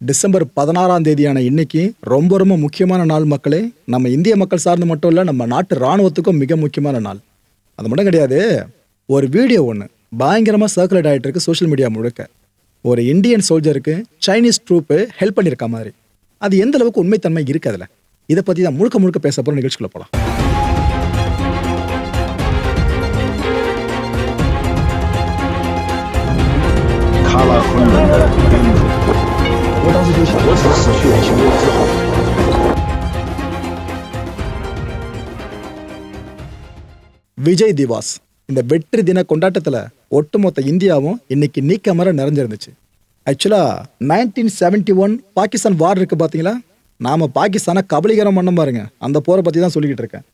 December பதினாறாம் தேதியான இன்னைக்கு ரொம்ப ரொம்ப முக்கியமான நாள் மக்களே. நம்ம இந்திய மக்கள் சார்ந்து மட்டும் இல்லை நம்ம நாட்டு இராணுவத்துக்கும் மிக முக்கியமான நாள். அது மட்டும் கிடையாது ஒரு வீடியோ ஒன்று பயங்கரமாக சர்க்குலேட் ஆகிட்டு இருக்கு சோஷியல் மீடியா முழுக்க. ஒரு இந்தியன் சோல்ஜருக்கு சைனீஸ் ட்ரூப்பு ஹெல்ப் பண்ணியிருக்க மாதிரி. அது எந்த அளவுக்கு உண்மைத்தன்மை இருக்கு அதில்? இதை பற்றி தான் முழுக்க முழுக்க பேச போகிற நிகழ்ச்சிக்குள்ள போகலாம் காலா கொண்டு 我当时就想，我只是死去我心中自豪。 விஜய் திவாஸ் இந்த வெற்றி தின கொண்டாட்டத்தில் ஒட்டுமொத்த இந்தியாவும் இன்னைக்கு நீக்கமர நிறைஞ்சிருந்துச்சு ஆக்சுவலாக nineteen seventy one Pakistan war இருக்கு பார்த்தீங்களா நாம பாகிஸ்தானை கபலீகரம் பண்ண பாருங்க அந்த போரை பற்றி தான் சொல்லிக்கிட்டு இருக்கேன்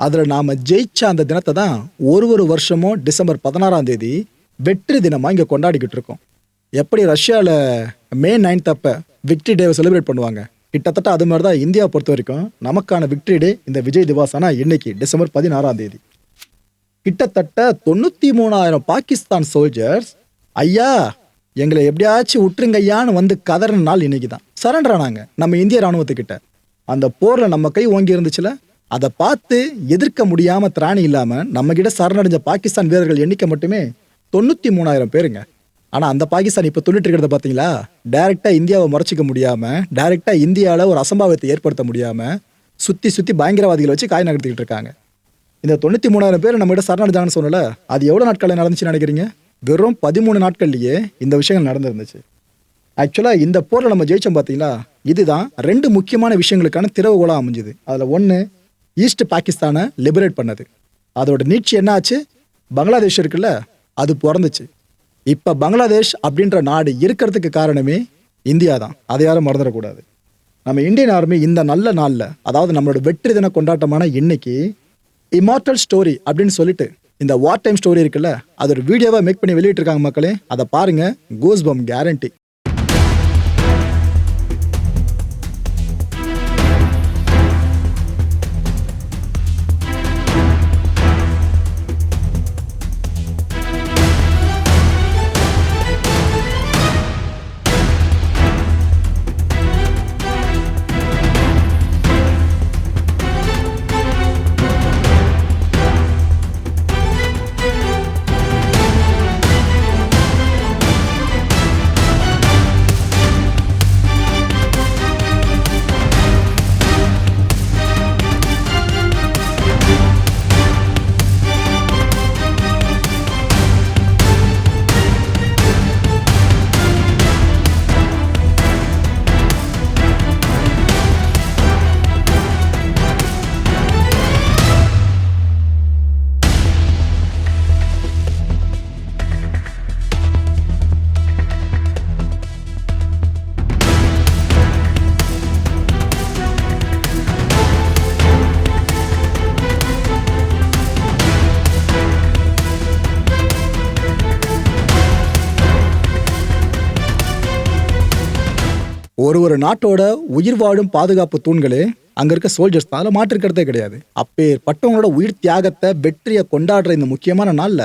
அதில் நாம் ஜெயிச்ச அந்த தினத்தை தான் ஒரு ஒரு வருஷமும் டிசம்பர் பதினாறாம் தேதி வெற்றி தினமாக இங்கே கொண்டாடிக்கிட்டு இருக்கோம் எப்படி ரஷ்யாவில் மே நைன்த் அப்போ விக்டரி டேவை செலிப்ரேட் பண்ணுவாங்க. கிட்டத்தட்ட அது மாதிரி தான் இந்தியா பொறுத்த வரைக்கும் நமக்கான விக்டரி டே இந்த விஜய் திவாஸ் ஆனால் இன்னைக்கு டிசம்பர் பதினாறாம் தேதி. கிட்டத்தட்ட தொண்ணூற்றி மூணாயிரம் பாகிஸ்தான் சோல்ஜர்ஸ் ஐயா எங்களை எப்படியாச்சும் விட்டுருங்க ஐயான்னு வந்து கதறின நாள் இன்னைக்கு தான் சரண்டர் ஆனாங்க நம்ம இந்திய ராணுவத்துக்கிட்ட. அந்த போரில் நம்ம கை ஓங்கி இருந்துச்சுல அதை பார்த்து எதிர்க்க முடியாமல் திராணி இல்லாமல் நம்மக்கிட்ட சரணடைஞ்ச பாகிஸ்தான் வீரர்கள் எண்ணிக்கை மட்டுமே தொண்ணூற்றி மூணாயிரம் பேருங்க. ஆனால் அந்த பாகிஸ்தான் இப்போ துள்ளிட்டு இருக்கிறத பார்த்தீங்களா டைரெக்டாக இந்தியாவை முறைச்சிக்க முடியாமல் டைரெக்டாக இந்தியாவில் ஒரு அசம்பாவிதத்தை ஏற்படுத்த முடியாமல் சுற்றி சுற்றி பயங்கரவாதிகளை வச்சு காய் நகர்த்திக்கிட்டு இருக்காங்க. இந்த தொண்ணூற்றி மூணாயிரம் பேர் நம்மகிட்ட சரணடைஞ்சாங்கன்னு சொன்னல அது எவ்வளோ நாட்களில் நடந்துச்சுன்னு நினைக்கிறீங்க? வெறும் பதிமூணு நாட்கள்லேயே இந்த விஷயங்கள் நடந்துருந்துச்சு. ஆக்சுவலாக இந்த போரில் நம்ம ஜெயிச்சோம் பார்த்தீங்களா இதுதான் ரெண்டு முக்கியமான விஷயங்களுக்கான திறவுகோலாக அமைஞ்சுது. அதில் ஒன்று ஈஸ்ட் பாகிஸ்தானை லிபரேட் பண்ணது. அதோட நீட்சி என்ன ஆச்சு பங்களாதேஷ் இருக்குல்ல அது பிறந்துச்சு. இப்போ பங்களாதேஷ் அப்படின்ற நாடு இருக்கிறதுக்கு காரணமே இந்தியா தான் அதை யாரும் மறந்துடக்கூடாது. நம்ம இந்தியன் ஆர்மி இந்த நல்ல நாளில் அதாவது நம்மளோட வெற்றி தின கொண்டாட்டமான இன்னைக்கு இமார்டல் ஸ்டோரி அப்படின்னு சொல்லிட்டு இந்த வார் டைம் ஸ்டோரி இருக்குல்ல அது ஒரு வீடியோவாக மேக் பண்ணி வெளியிட்டிருக்காங்க மக்களே அதை பாருங்கள் கோஸ் பம் கேரண்டி. ஒரு ஒரு நாட்டோட உயிர் வாழும் பாதுகாப்பு தூண்களே அங்க இருக்க சோல்ஜர்ஸ் தான் அதில் மாற்றிருக்கிறதே கிடையாது. அப்பேற்பட்டவங்களோட உயிர் தியாகத்தை வெற்றியை கொண்டாடுற இந்த முக்கியமான நாள்ல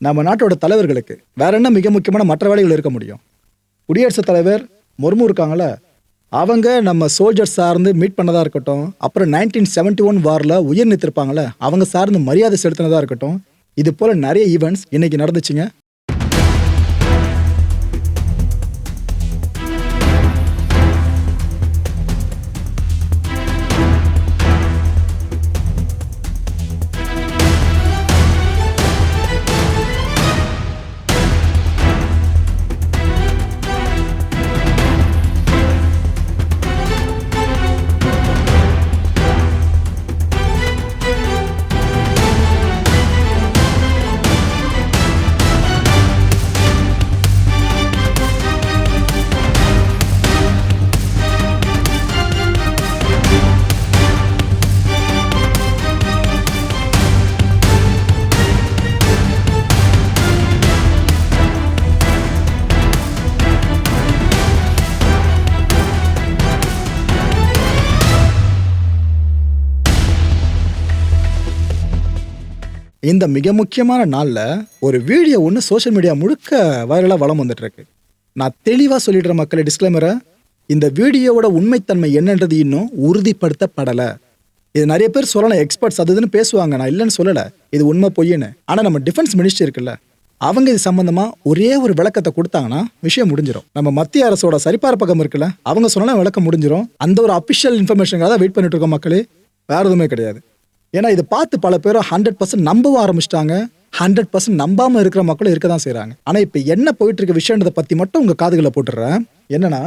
நம்ம நாட்டோட தலைவர்களுக்கு வேற என்ன மிக முக்கியமான மற்ற வேலைகள் இருக்க முடியும்? குடியரசுத் தலைவர் முர்மு இருக்காங்கள அவங்க நம்ம சோல்ஜர்ஸ் சார்ந்து மீட் பண்ணதா இருக்கட்டும் அப்புறம் நைன்டீன் செவன்டி ஒன் வாரில் உயிர் நிறுத்திருப்பாங்கல்ல அவங்க சார்ந்து மரியாதை செலுத்தினதா இருக்கட்டும் இது போல நிறைய ஈவெண்ட்ஸ் இன்னைக்கு நடந்துச்சுங்க. இந்த மிக முக்கியமான நாளில் ஒரு வீடியோ ஒன்று சோஷியல் மீடியா முழுக்க வைரலாக வளம் வந்துட்டுருக்கு. நான் தெளிவாக சொல்லிடுற மக்களை டிஸ்க்ளைமரை இந்த வீடியோவோட உண்மைத்தன்மை என்னன்றது இன்னும் உறுதிப்படுத்தப்படலை. இது நிறைய பேர் சொல்லலாம் எக்ஸ்பர்ட்ஸ் அது இதுன்னு பேசுவாங்க. நான் இல்லைன்னு சொல்லலை. இது உண்மை பொய்ன்னு ஆனால் நம்ம டிஃபென்ஸ் மினிஸ்டர் இருக்குல்ல அவங்க இது சம்மந்தமாக ஒரே ஒரு விளக்கத்தை கொடுத்தாங்கன்னா விஷயம் முடிஞ்சிடும் நம்ம மத்திய அரசோட சரிபார்ப்பகம் இருக்குல்ல அவங்க சொன்னாலும் விளக்கம் முடிஞ்சிடும் அந்த ஒரு அஃபிஷியல் இன்ஃபர்மேஷனுக்காக தான் வெயிட் பண்ணிட்டு இருக்கோம் மக்களே. வேறு எதுவுமே கிடையாது. ஏன்னா இதை பார்த்து பல பேரும் ஹண்ட்ரட் பர்சன்ட் நம்பவும் ஆரம்பிச்சிட்டாங்க. ஹண்ட்ரட் பர்சன்ட் நம்பாம இருக்கிற மக்களும் இருக்க தான் செய்கிறாங்க ஆனா இப்போ என்ன போயிட்டு இருக்க விஷயன்றதை பத்தி மட்டும் உங்க காதுகளை போட்டுடுறேன். என்னன்னா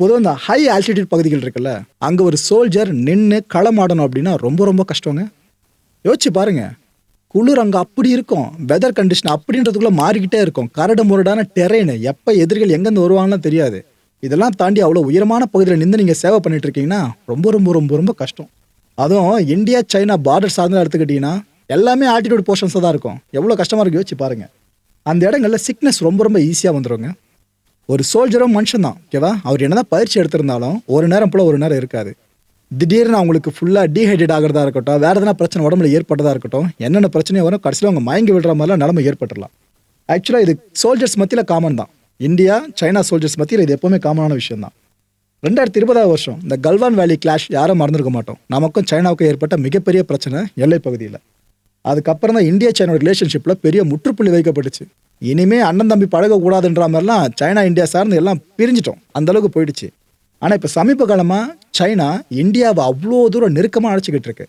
பொதுவாக இந்த ஹை ஆல்டிடியூட் பகுதிகள் இருக்குல்ல அங்கே ஒரு சோல்ஜர் நின்று களமாடணும் அப்படின்னா ரொம்ப ரொம்ப கஷ்டங்க. யோசிச்சு பாருங்க. குளிர் அங்கே அப்படி இருக்கும். வெதர் கண்டிஷன் அப்படின்றதுக்குள்ளே மாறிக்கிட்டே இருக்கும். கரடு முரடான டெரெயின் எப்போ எதிரிகள் எங்கேருந்து வருவாங்கன்னு தெரியாது. இதெல்லாம் தாண்டி அவ்வளோ உயரமான பகுதியில் நின்று நீங்கள் சேவை பண்ணிட்டு இருக்கீங்கன்னா ரொம்ப ரொம்ப ரொம்ப ரொம்ப கஷ்டம். அதுவும் இந்தியா சைனா பார்டர் சார்ந்து எடுத்துக்கிட்டிங்கன்னா எல்லாமே ஆட்டிடியூட் போர்ஷன்ஸாக தான் இருக்கும். எவ்வளோ கஷ்டமாக இருக்கு யோசிச்சு பாருங்க. அந்த இடங்கள்ல சிக்னஸ் ரொம்ப ரொம்ப ஈஸியாக வந்துருங்க. ஒரு சோல்ஜரும் மனுஷன் தான் ஓகேவா அவர் என்ன தான் பயிற்சி எடுத்திருந்தாலும் ஒரு நேரம் போல் ஒரு நேரம் இருக்காது. திடீர்னு அவங்களுக்கு ஃபுல்லாக டீஹைட்ரேட் ஆகிறதா இருக்கட்டும் வேறு எதனா பிரச்சனை உடம்புல ஏற்பட்டதாக இருக்கட்டும் என்னென்ன பிரச்சனையும் வரும் கடைசியில் அவங்க மயங்கி விடுற மாதிரிலாம் நிலமை ஏற்பட்டுடலாம். ஆக்சுவலாக இது சோல்ஜர்ஸ் மத்தியில் காமன் தான். இந்தியா சைனா சோல்ஜர்ஸ் மத்தியில் இது எப்போவுமே காமனான விஷயம் தான் ரெண்டாயிரத்தி இருபதாவது வருஷம் இந்த கல்வான் வேலி கிளாஷ் யாரும் மறந்துருக்க மாட்டோம். நமக்கும் சைனாவுக்கும் ஏற்பட்ட மிகப்பெரிய பிரச்சனை எல்லை பகுதியில். அதுக்கப்புறம் தான் இந்தியா சைனோட ரிலேஷன்ஷிப்பில் பெரிய முற்றுப்புள்ளி வைக்கப்பட்டுச்சு. இனிமே அண்ணன் தம்பி பழகக்கூடாதுன்ற மாதிரிலாம் சைனா இந்தியா சார்ந்து எல்லாம் பிரிஞ்சிட்டோம். அந்தளவுக்கு போயிடுச்சு. ஆனால் இப்போ சமீப காலமாக சைனா இந்தியாவை அவ்வளோ தூரம் நெருக்கமாக அழைச்சிக்கிட்டு இருக்கு.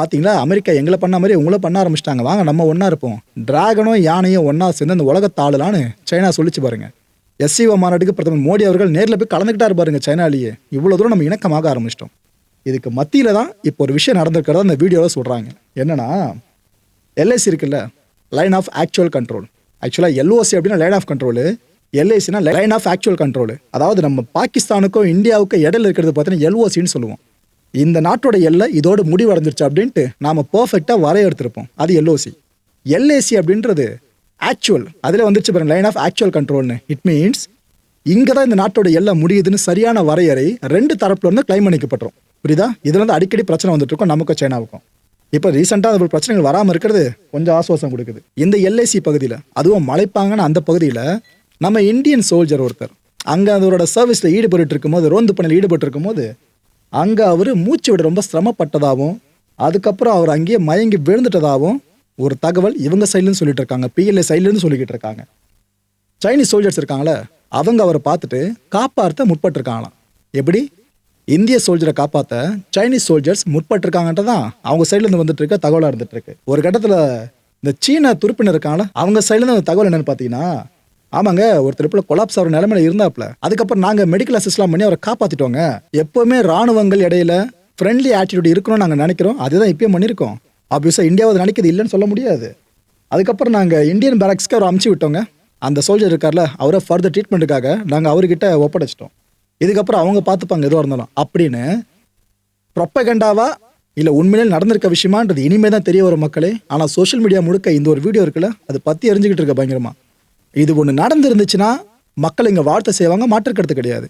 பார்த்தீங்களா அமெரிக்கா எங்களை பண்ண மாதிரி உங்களை பண்ண ஆரம்பிச்சிட்டாங்க. வாங்க நம்ம ஒன்றா இருப்போம். டிராகனும் யானையும் ஒன்றா சேர்ந்து அந்த உலகத்தாளலான்னு சைனா சொல்லிச்சு பாருங்கள் எஸ்சிஓ மாநாட்டுக்கு பிரதமர் மோடி அவர்கள் நேரில் போய் கலந்துக்கிட்டாரு பாருங்க சைனாலேயே. இவ்வளோ தூரம் நம்ம இணக்கமாக ஆரம்பிச்சிட்டோம். இதுக்கு மத்தியில் தான் இப்போ ஒரு விஷயம் நடந்திருக்கிறத அந்த வீடியோவில் சொல்கிறாங்க என்னென்னா எல்ஐசி இருக்குல்ல லைன் ஆஃப் ஆக்சுவல் கண்ட்ரோல் ஆக்சுவலாக எல்ஓசி அப்படின்னா லைன் ஆஃப் கண்ட்ரோலு எல்ஐசினா லைன் ஆஃப் ஆக்சுவல் கண்ட்ரோல் அதாவது நம்ம பாகிஸ்தானுக்கும் இந்தியாவுக்கும் இடையில இருக்கிறது பார்த்தீங்கன்னா எல்ஓசின்னு சொல்லுவோம். இந்த நாட்டோட எல்லை இதோடு முடிவடைஞ்சிருச்சு அப்படின்ட்டு நாம பர்ஃபெக்டாக வரையறுத்திருப்போம். அது எல்ஓசி எல்ஏசி அப்படின்றது ஆக்சுவல் அதில் வந்துச்சு பாருங்க லைன் ஆஃப் ஆக்சுவல் கண்ட்ரோல்னு இட் மீன்ஸ் இங்கே தான் இந்த நாட்டோட எல்லை முடியுதுன்னு சரியான வரையறை ரெண்டு தரப்புல இருந்து கிளைம் பண்ணிக்கப்பட்டுரும். புரியுதா? இதுல இருந்து அடிக்கடி பிரச்சனை வந்துட்டு இருக்கும் நமக்கும் சைனாவுக்கும் இப்போ ரீசெண்டாக அந்த பிரச்சனைகள் வராமல் இருக்கிறது கொஞ்சம் ஆசுவாசம் கொடுக்குது. இந்த எல்ஐசி பகுதியில் அதுவும் மலைப்பாங்கன்னு அந்த பகுதியில் நம்ம இந்தியன் சோல்ஜர் ஒருத்தர் அங்கே அவரோட சர்வீஸில் ஈடுபட்டு இருக்கும்போது ரோந்து பணியில் ஈடுபட்டு இருக்கும்போது அங்கே அவர் மூச்சு விட ரொம்ப சிரமப்பட்டதாகவும் அதுக்கப்புறம் அவர் அங்கேயே மயங்கி விழுந்துட்டதாகவும் ஒரு தகவல் இவங்க சைட்லேருந்து சொல்லிட்டு இருக்காங்க பிஎல்ஏ சைட்லேருந்து சொல்லிக்கிட்டு இருக்காங்க. சைனீஸ் சோல்ஜர்ஸ் இருக்காங்களே அவங்க அவரை பார்த்துட்டு காப்பாற்ற முற்பட்டிருக்காங்களாம். எப்படி? இந்திய சோல்ஜரை காப்பாற்ற சைனீஸ் சோல்ஜர்ஸ் முற்பட்டிருக்காங்கன்ட்டு தான் அவங்க சைட்லேருந்து வந்துட்டு இருக்க தகவலாக இருந்துட்டு இருக்கு. ஒரு கட்டத்தில் இந்த சீன துருப்பினர் இருக்காங்களா அவங்க சைட்லேருந்து அந்த தகவல் என்னன்னு பார்த்தீங்கன்னா ஆமாங்க ஒருத்தர் இப்போ கொலாப்ஸ் ஆகிற நிலமையில இருந்தாப்ல அதுக்கப்புறம் நாங்கள் மெடிக்கல் அசிஸ்ட்லாம் பண்ணி அவரை காப்பாற்றிட்டோங்க எப்போவுமே ராணுவங்கள் இடையில ஃப்ரெண்ட்லி ஆட்டிடியூட் இருக்கணும்னு நாங்கள் நினைக்கிறோம். அதுதான் இப்பயும் பண்ணியிருக்கோம். ஆப்வியஸாக இந்தியாவை நினைக்கிறது இல்லைன்னு சொல்ல முடியாது. அதுக்கப்புறம் நாங்கள் இந்தியன் பேரக்ஸ்க்கு அவர் அமுச்சு விட்டோங்க. அந்த சோல்ஜர் இருக்கார்ல அவரை ஃபர்தர் ட்ரீட்மெண்ட்டுக்காக நாங்கள் அவர்கிட்ட ஒப்படைச்சிட்டோம். இதுக்கப்புறம் அவங்க பார்த்துப்பாங்க எதுவாக இருந்தாலும். அப்படின்னு ப்ரொப்பகண்டாவா இல்லை உண்மையிலே நடந்திருக்க விஷயமான்றது இனிமே தான் தெரிய வரும் மக்களே. ஆனால் சோஷியல் மீடியா முழுக்க இந்த ஒரு வீடியோ இருக்குல்ல அது பற்றி எரிஞ்சுக்கிட்டு இருக்க பயங்கரமாக இது ஒன்று நடந்துருந்துச்சுன்னா மக்கள் இங்கே வாழ்த்தை செய்வாங்க மாற்றுக்கிறது கிடையாது.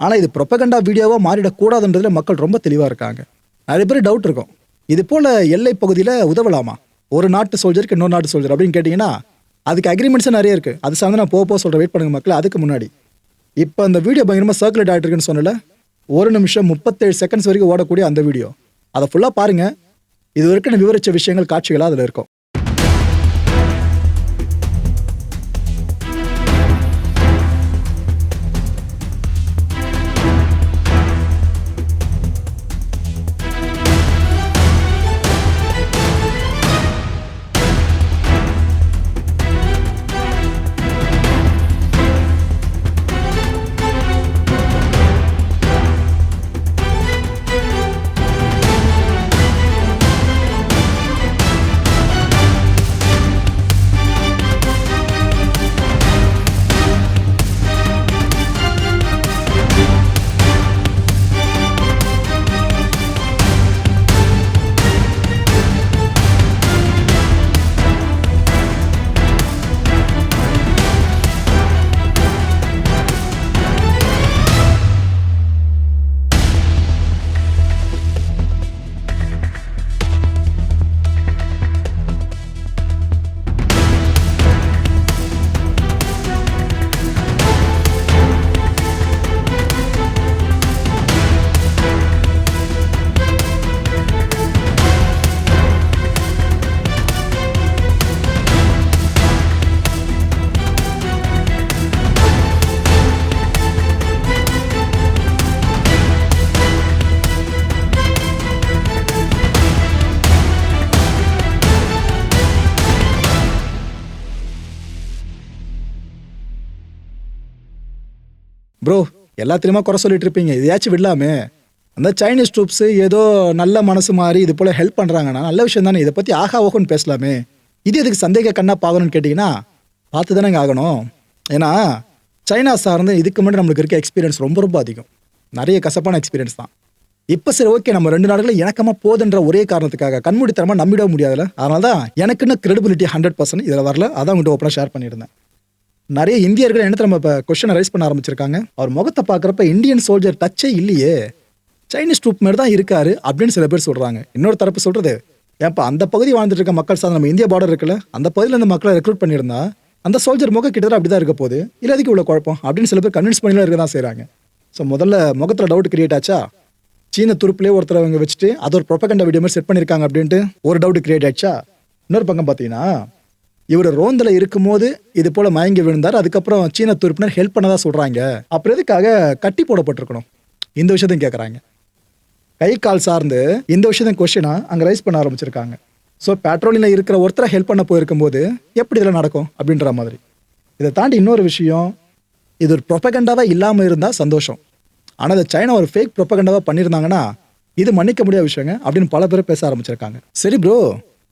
ஆனால் இது ப்ரொப்பகண்டா வீடியோவாக மாறிடக்கூடாதுன்றதுல மக்கள் ரொம்ப தெளிவாக இருக்காங்க. நிறைய பேர் டவுட் இருக்கும். இது போல் எல்லை பகுதியில் உதவலாமா? ஒரு நாட்டு சோல்ஜருக்கு இன்னொரு நாட்டு சோல்ஜர் அப்படின்னு கேட்டிங்கன்னா அதுக்கு அக்ரிமெண்ட்ஸும் நிறைய இருக்குது அது சார்ந்து நான் போக போக சொல்கிறேன் வெயிட் பண்ணுங்க மக்கள் அதுக்கு முன்னாடி. இப்போ அந்த வீடியோ பயங்கரமாக சர்க்குலேட் ஆகிட்டு இருக்குன்னு சொன்னல ஒரு நிமிஷம் முப்பத்தேழு செகண்ட்ஸ் வரைக்கும் ஓடக்கூடிய அந்த வீடியோ. அதை ஃபுல்லாக பாருங்கள் இது வரைக்கும் நான் விவரித்த விஷயங்கள் காட்சிகளாக அதில் இருக்கும். எல்லாத்துலேயுமா குறை சொல்லிட்டு இருப்பீங்க. இதையாச்சும் விடலாமே. அந்த சைனீஸ் ட்ரூப்ஸ் ஏதோ நல்ல மனசு மாதிரி இது போல் ஹெல்ப் பண்ணுறாங்கன்னா நல்ல விஷயம் தானே. இதை பற்றி ஆகா ஓகோன்னு பேசலாமே. இது எதுக்கு சந்தேக கண்ணா பார்க்கணும்னு கேட்டிங்கன்னா பார்த்து தானே ஆகணும். ஏன்னா சைனா சார்ந்து இதுக்கு முன்னாடி நம்மளுக்கு இருக்க எக்ஸ்பீரியன்ஸ் ரொம்ப ரொம்ப அதிகம். நிறைய கசப்பான எக்ஸ்பீரியன்ஸ் தான். இப்போ சரி ஓகே நம்ம ரெண்டு நாடுகளும் இணக்கமாக போதுன்ற ஒரே காரணத்துக்காக கண்மூடித்தனமாக நம்பிட முடியாதுல்ல. அதனால தான் எனக்குன்னு கிரெடிபிலிட்டி ஹண்ட்ரட் பர்சன்ட் இதில் வரல. அதான் உங்கள்கிட்ட ஓப்பனாக ஷேர் பண்ணியிருந்தேன். நிறைய இந்தியர்கள் என்ன நம்ம இப்போ கொஸ்டினை ரைஸ் பண்ண ஆரம்பிச்சிருக்காங்க? அவர் முகத்தை பார்க்குறப்ப இந்தியன் சோல்ஜர் டச்சே இல்லையே. சைனீஸ் ட்ரூப் மாதிரி தான் இருக்காரு அப்படின்னு சில பேர் சொல்கிறாங்க இன்னொரு தரப்பு சொல்கிறது ஏன்ப்பா அந்த பகுதி வாழ்ந்துட்டு இருக்க மக்கள் சார் நம்ம இந்தியா பார்டர் இருக்குல்ல அந்த பகுதியில் அந்த மக்களை ரெக்ரூட் பண்ணியிருந்தா அந்த சோல்ஜர் முகம் கிட்டத்தட்ட அப்படி தான் இருக்க போகுது. இல்லை அதுக்கு இவ்வளோ குழப்பம் அப்படின்னு சில பேர் கன்வின்ஸ் பண்ணிலாம் இருக்க தான் செய்கிறாங்க ஸோ முதல்ல முகத்தில் டவுட் கிரியேட் ஆச்சா? சீன துருப்புலேயே ஒருத்தர் அவங்க வச்சுட்டு அது ஒரு ப்ரொபகண்டா வீடியோ மாதிரி செட் பண்ணியிருக்காங்க அப்படின்ட்டு ஒரு டவுட் கிரியேட் ஆச்சா? இன்னொரு பக்கம் பார்த்தீங்கன்னா இவர் ரோந்தில் இருக்கும்போது இது போல மயங்கி விழுந்தார். அதுக்கப்புறம் சீன துருப்பினர் ஹெல்ப் பண்ணதா சொல்கிறாங்க அப்புறம் எதுக்காக கட்டி போடப்பட்டிருக்கணும்? இந்த விஷயத்தையும் கேட்குறாங்க கை கால் சார்ந்து இந்த விஷயத்தையும் கொஸ்டினா அங்கே ரைஸ் பண்ண ஆரம்பிச்சிருக்காங்க. ஸோ பெட்ரோலில் இருக்கிற ஒருத்தரை ஹெல்ப் பண்ண போயிருக்கும்போது எப்படி இதில் நடக்கும் அப்படின்ற மாதிரி. இதை தாண்டி இன்னொரு விஷயம் இது ஒரு ப்ரொபகண்டாவாக இல்லாமல் இருந்தால் சந்தோஷம். ஆனால் அதை சைனா ஒரு ஃபேக் ப்ரொபகண்டாவாக பண்ணியிருந்தாங்கன்னா இது மன்னிக்க முடியாத விஷயங்க அப்படின்னு பல பேர் பேச ஆரம்பிச்சிருக்காங்க. சரி ப்ரோ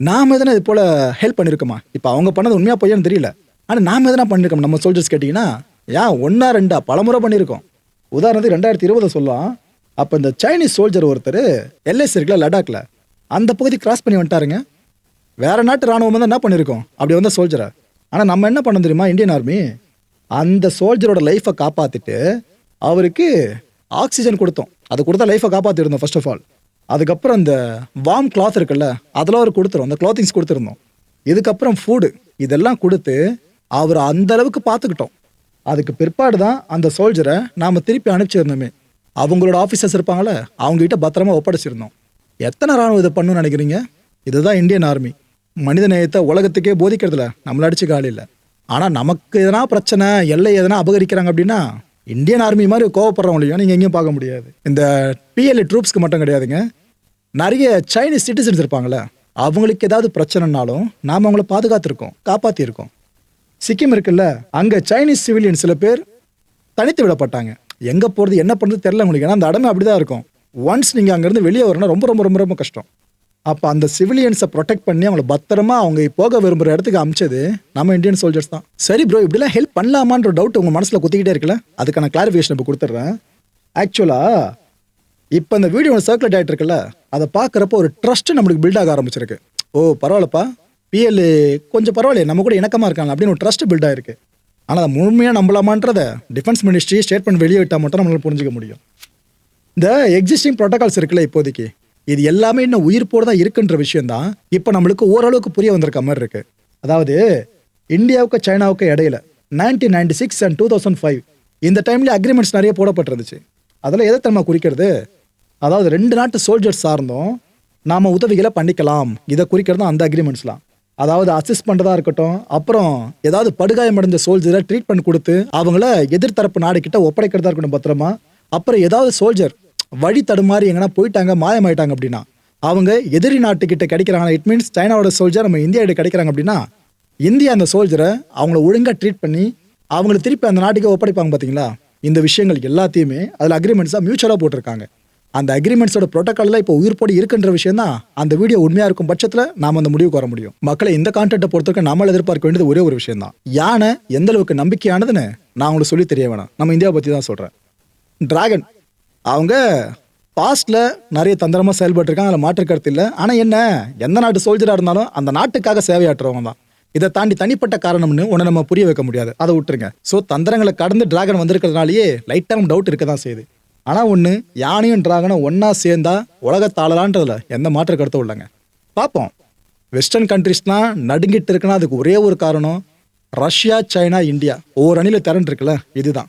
நாம எதனா இது போல ஹெல்ப் பண்ணியிருக்கோமா இப்போ அவங்க பண்ணது உண்மையா பொய்யான்னு தெரியல. ஆனால் நாம எதனா பண்ணியிருக்கோம் நம்ம சோல்ஜர்ஸ் கேட்டிங்கன்னா ஏன் ஒன்றா ரெண்டா பலமுறை பண்ணியிருக்கோம் உதாரணத்துக்கு ரெண்டாயிரத்தி இருபதை சொல்லலாம். அப்போ இந்த சைனீஸ் சோல்ஜர் ஒருத்தர் எல்எஸ் இருக்குல்ல லடாக்ல அந்த பகுதி கிராஸ் பண்ணி வந்துட்டாருங்க. வேற நாட்டு ராணுவம் தான் என்ன பண்ணியிருக்கோம் அப்படி வந்த சோல்ஜரை ஆனால் நம்ம என்ன பண்ண தெரியுமா? இந்தியன் ஆர்மி அந்த சோல்ஜரோட லைஃப்பை காப்பாற்றிட்டு அவருக்கு ஆக்சிஜன் கொடுத்தோம். அது கொடுத்தா லைஃப்பை காப்பாற்றிருந்தோம் ஃபர்ஸ்ட் ஆஃப் ஆல் அதுக்கப்புறம் அந்த வார்ம் கிளாத் இருக்குல்ல அதெல்லாம் அவர் கொடுத்துரும். அந்த கிளாத்திங்ஸ் கொடுத்துருந்தோம். இதுக்கப்புறம் ஃபுட்டு இதெல்லாம் கொடுத்து அவர் அந்த அளவுக்கு பார்த்துக்கிட்டோம். அதுக்கு பிற்பாடு தான் அந்த சோல்ஜரை நாம் திருப்பி அனுப்பிச்சிருந்தோமே. அவங்களோட ஆஃபீஸர்ஸ் இருப்பாங்களே அவங்ககிட்ட பத்திரமா ஒப்படைச்சிருந்தோம். எத்தனை ராணுவம் இதை பண்ணணும்னு நினைக்கிறீங்க? இதுதான் இந்தியன் ஆர்மி மனித நேயத்தை உலகத்துக்கே போதிக்கிறதுல நம்மள அடிச்சு காலி இல்லை. ஆனால் நமக்கு எதனா பிரச்சனை எல்லை எதனா அபகரிக்கிறாங்க அப்படின்னா இந்தியன் ஆர்மி மாதிரி கோவப்படுறவங்களையும் நீங்கள் எங்கேயும் பார்க்க முடியாது. இந்த பிஎல்ஏ ட்ரூப்ஸ்க்கு மட்டும் கிடையாதுங்க. நிறைய சைனீஸ் சிட்டிசன்ஸ் இருப்பாங்கள அவங்களுக்கு ஏதாவது பிரச்சனைனாலும் நாம் அவங்கள பாதுகாத்திருக்கோம் காப்பாற்றிருக்கோம் சிக்கிம் இருக்குல்ல அங்கே சைனீஸ் சிவிலியன் சில பேர் தனித்து விடப்பட்டாங்க. எங்கே போகிறது என்ன பண்ணுறது தெரில உங்களுக்கு. ஏன்னா அந்த இடமே அப்படி தான் இருக்கும். ஒன்ஸ் நீங்கள் அங்கேருந்து வெளியே வரணும் ரொம்ப ரொம்ப ரொம்ப ரொம்ப கஷ்டம். அப்போ அந்த சிவிலியன்ஸை ப்ரொடெக்ட் பண்ணி அவங்கள பத்திரமா அவங்க போக விரும்புகிற இடத்துக்கு அமிச்சது நம்ம இந்தியன் சோல்ஜர்ஸ் தான். சரி ப்ரோ இப்படிலாம் ஹெல்ப் பண்ணலாமான்ற டவுட் உங்கள் மனசில் குத்திக்கிட்டே இருக்குல்ல? அதுக்கான கிளாரிஃபிகேஷன் இப்போ கொடுத்துட்றேன். ஆக்சுவலாக இப்போ இந்த வீடியோ ஒன்று சர்க்குலேட் ஆகிட்டு இருக்குல்ல அதை பார்க்குறப்போ ஒரு ட்ரஸ்ட்டு நம்மளுக்கு பில்ட் ஆக ஆரம்பிச்சிருக்கு. ஓ பரவாயில்லப்பா. பிஎல்லு கொஞ்சம் பரவாயில்லையே நம்ம கூட இணக்கமாக இருக்காங்க அப்படின்னு ஒரு ட்ரஸ்ட் பில்ட் ஆயிருக்கு. ஆனால் அதை முழுமையாக நம்பலாமான்றதை டிஃபென்ஸ் மினிஸ்ட்ரி ஸ்டேட்மெண்ட் வெளியே விட்டால் மட்டும் நம்மளால் புரிஞ்சிக்க முடியும். இந்த எக்ஸிஸ்டிங் ப்ரோட்டோகால்ஸ் இருக்குல்ல இப்போதைக்கு இது எல்லாமே இன்னும் உயிர்ப்போடு தான் இருக்குன்ற விஷயம் தான் இப்போ நம்மளுக்கு ஓரளவுக்கு புரிய வந்திருக்க மாதிரி இருக்கு. அதாவது இந்தியாவுக்கு சைனாவுக்கு இடையில nineteen ninety six and two thousand five இந்த டைம்ல அக்ரிமெண்ட்ஸ் நிறைய போடப்பட்டிருந்துச்சு. அதில் எதை நம்ம குறிக்கிறது? அதாவது ரெண்டு நாட்டு சோல்ஜர்ஸ் சார்ந்தும் நாம் உதவிகளை பண்ணிக்கலாம். இதை குறிக்கிறது தான் அந்த அக்ரிமெண்ட்ஸ்லாம் அதாவது அசிஸ்ட் பண்ணுறதா இருக்கட்டும் அப்புறம் ஏதாவது படுகாயமடைந்த சோல்ஜரை ட்ரீட்மெண்ட் கொடுத்து அவங்கள எதிர்த்தரப்பு நாடுகிட்ட ஒப்படைக்கிறதா இருக்கட்டும் பத்திரமா. அப்புறம் ஏதாவது சோல்ஜர் வழி தடுமாறி எங்கன்னா போயிட்டாங்க மாயமாயிட்டாங்க அப்படின்னா அவங்க எதிரி நாட்டுக்கிட்ட கிடைக்கிறாங்க இட் மீன்ஸ் சைனாவோட சோல்ஜர் நம்ம இந்தியா கிடைக்கிறாங்க அப்படின்னா இந்தியா அந்த சோல்ஜரை அவங்கள ஒழுங்காக ட்ரீட் பண்ணி அவங்கள திருப்பி அந்த நாட்டுக்கே ஒப்படைப்பாங்க பார்த்தீங்களா இந்த விஷயங்கள் எல்லாத்தையுமே அதில் அக்ரிமெண்ட்ஸாக மியூச்சுவலாக போட்டிருக்காங்க. அந்த அக்ரிமெண்ட்ஸோட ப்ரோட்டோக்காலில் இப்போ உயிர்ப்போடு இருக்குன்ற விஷயம் தான் அந்த வீடியோ உண்மையாக இருக்கும் பட்சத்தில் நாம் அந்த முடிவுக்கு வர முடியும். மக்களை இந்த கான்டெக்ட்டை பொறுத்தவரைக்கும் நம்மளால் எதிர்பார்க்க வேண்டியது ஒரே ஒரு விஷயம் தான் யானை எந்த அளவுக்கு நம்பிக்கையானதுன்னு நான் உங்களுக்கு சொல்லி தெரிய வேணாம். நம்ம இந்தியாவை பற்றி தான் சொல்கிறேன் டிராகன் அவங்க பாஸ்டில் நிறைய தந்திரமாக செயல்பட்டுருக்காங்க அதில் மாற்று கருத்து இல்லை. ஆனால் என்ன எந்த நாட்டு சோல்ஜராக இருந்தாலும் அந்த நாட்டுக்காக சேவையாற்றுறவங்க தான். இதை தாண்டி தனிப்பட்ட காரணம்னு உன்னை நம்ம புரிய வைக்க முடியாது. அதை விட்டுருங்க. ஸோ தந்திரங்களை கடந்து டிராகன் வந்திருக்கிறதுனாலேயே லைட்டாக டவுட் இருக்க தான் செய்யுது. ஆனால் ஒன்று யானையும் டிராகனும் ஒன்றா சேர்ந்தா உலகத்தாளலான்றதுல எந்த மாற்ற கருத்தும் இல்லைங்க. பார்ப்போம் வெஸ்டர்ன் கண்ட்ரிஸ்லாம் நடுங்கிட்டு இருக்குன்னா அதுக்கு ஒரே ஒரு காரணம் ரஷ்யா சைனா இந்தியா. ஒவ்வொரு அணியில் திறன் இருக்குல்ல இதுதான்.